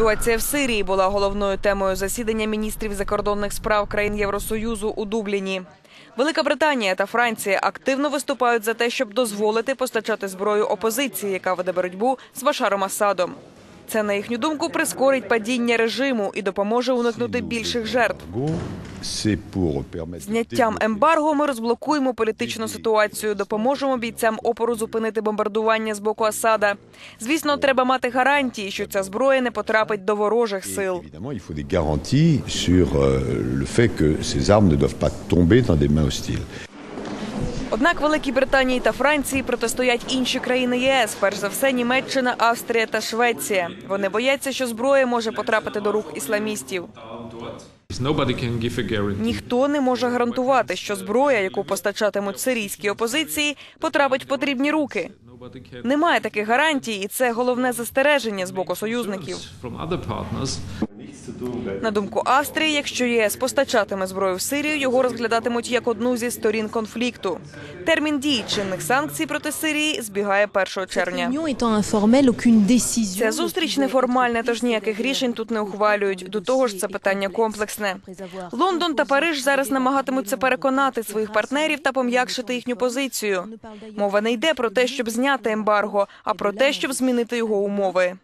Ситуація в Сирії була головною темою засідання міністрів закордонних справ країн Євросоюзу у Дубліні. Велика Британія та Франція активно виступають за те, щоб дозволити постачати зброю опозиції, яка веде боротьбу з Башаром Асадом. Це, на їхню думку, прискорить падіння режиму і допоможе уникнути більших жертв. Зняттям ембарго ми розблокуємо політичну ситуацію, допоможемо бійцям опору зупинити бомбардування з боку Асада. Звісно, треба мати гарантії, що ця зброя не потрапить до ворожих сил. Sur euh, le fait que ces armes ne doivent pas tomber dans des mains hostiles. Однак Великій Британії та Франції протистоять інші країни ЄС, перш за все Німеччина, Австрія та Швеція. Вони бояться, що зброя може потрапити до рук ісламістів. Ніхто не може гарантувати, що зброя, яку постачатимуть сирійські опозиції, потрапить в потрібні руки. Немає таких гарантій, і це головне застереження з боку союзників. На думку Австрії, якщо ЄС постачатиме зброю в Сирію, його розглядатимуть як одну зі сторін конфлікту. Термін дії чинних санкцій проти Сирії збігає 1 червня. Ця зустріч неформальна, тож ніяких рішень тут не ухвалюють. До того ж, це питання комплексне. Лондон та Париж зараз намагатимуться переконати своїх партнерів та пом'якшити їхню позицію. Мова не йде про те, щоб зняти ембарго, а про те, щоб змінити його умови.